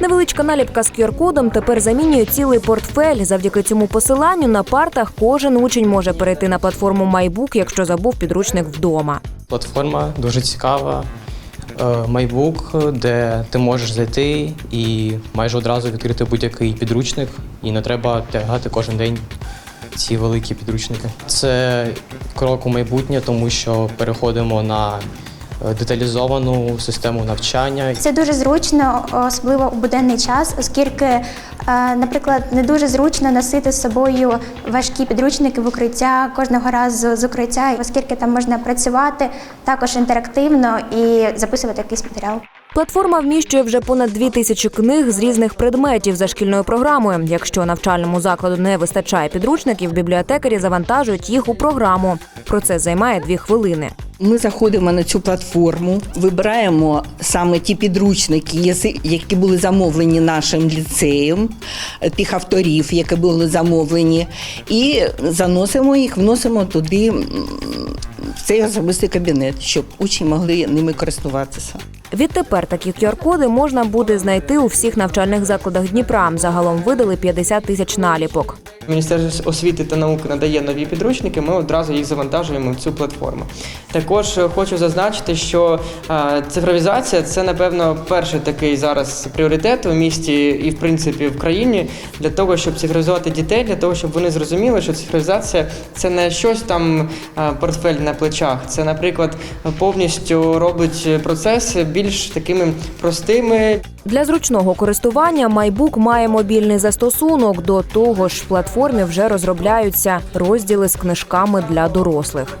Невеличка наліпка з QR-кодом тепер замінює цілий портфель. Завдяки цьому посиланню на партах кожен учень може перейти на платформу MyBook, якщо забув підручник вдома. Платформа дуже цікава. Е, MyBook, де ти можеш зайти і майже одразу відкрити будь-який підручник, і не треба тягати кожен день ці великі підручники. Це крок у майбутнє, тому що переходимо на е, деталізовану систему навчання. Це дуже зручно, особливо у буденний час, оскільки, е, наприклад, не дуже зручно носити з собою важкі підручники в укриття кожного разу з укриття, оскільки там можна працювати також інтерактивно і записувати якийсь матеріал. Платформа вміщує вже понад дві тисячі книг з різних предметів за шкільною програмою. Якщо навчальному закладу не вистачає підручників, бібліотекарі завантажують їх у програму. Процес займає дві хвилини. Ми заходимо на цю платформу, вибираємо саме ті підручники, які були замовлені нашим ліцеєм, е, тих авторів, які були замовлені, і заносимо їх, вносимо туди в цей особистий кабінет, щоб учні могли ними користуватися. Відтепер такі QR-коди можна буде знайти у всіх навчальних закладах Дніпра. Загалом видали 50 тисяч наліпок. Міністерство освіти та науки надає нові підручники, ми одразу їх завантажуємо в цю платформу. Також е, хочу зазначити, що е, цифровізація це, напевно, перший такий зараз пріоритет у місті і, в принципі, в країні для того, щоб цифровізувати дітей, для того, щоб вони зрозуміли, що цифровізація це не щось там е, портфель на плечах. Це, наприклад, повністю робить процеси більш такими простими, Для зручного користування MyBook має мобільний застосунок. До того ж, в платформі вже розробляються розділи з книжками для дорослих.